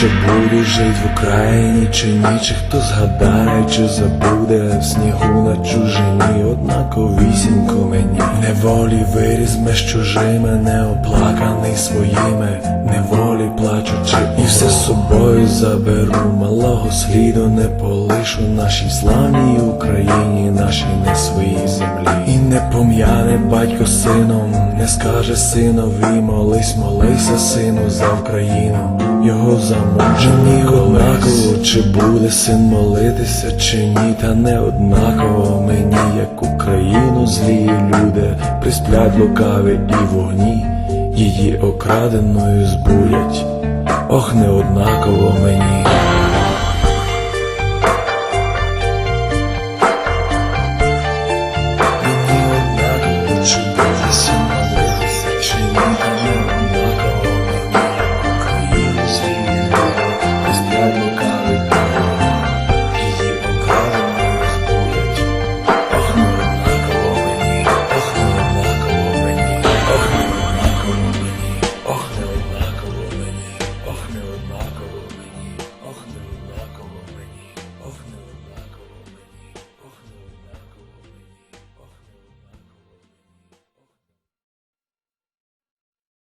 чи буду жить в Україні, чи ні, чи хто згадає, чи забуде в снігу на чужині, однаковісінько мені. Неволі виріс меж чужими, неоплаканий своїми, заберу, малого сліду не полишу. Нашій славній Україні, нашій не своїй землі. І не пом'яне батько сином, не скаже синові, молись, молися, сину, за Україну, його замучені. Однаково, чи буде син молитися, чи ні, та не однаково. Мені, як Україну злі люди, присплять лукаві і вогні, її окраденою збурять, ох, не однаково мені.